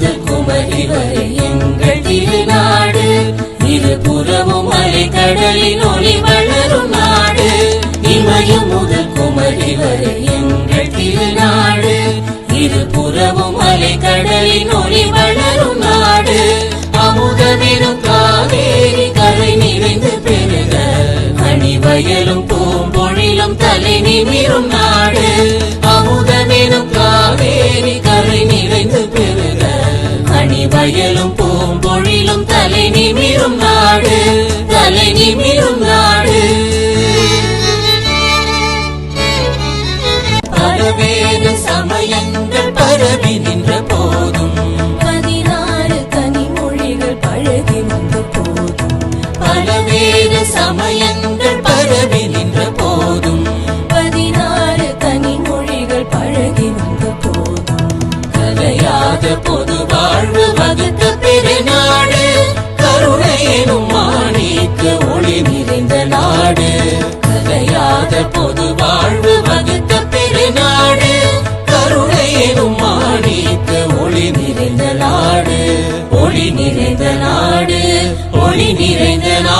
முதல் குமரி வரை எங்கள் திருநாடு இருபுறமும் மலை கடலின் ஒளி வளரும் நாடு. இமயம் முதல் குமரி வரை எங்கள் திருநாடு இருபுறமும் மலை கடலின் ஒளி வளரும் நாடு. அமுதவிரும் காவேரி கரை நிறைந்து பெருக. அணிவயலும் பூம்பொழிலும் தலை நிமிரும் நாடு. அணிவயலும் பூம்பொழிலும் தலை நிமிரும் நாடு தலை நிமிரும் நாடு. பலவேத சமயங்கள் பரவி நின்ற போதும். பதினாறு கனிமொழிகள் பழகி வந்த போதும். பலவேத சமயங்கள் பரவி நின்ற போதும். பதினாறு கனிமொழிகள் பழகி வந்த போதும். கலையாத பொது வாழ்வு வகுத்த பெருநாடு கருணை மாணிக்கு ஒளி நிறைந்த நாடு. கலையாத பொது வாழ்வு வகுத்த பெருநாடு கருணை மாணிக்கு ஒளி நிறைந்த நாடு. ஒளி நிறைந்த நாடு. ஒளி நிறைந்த நாடு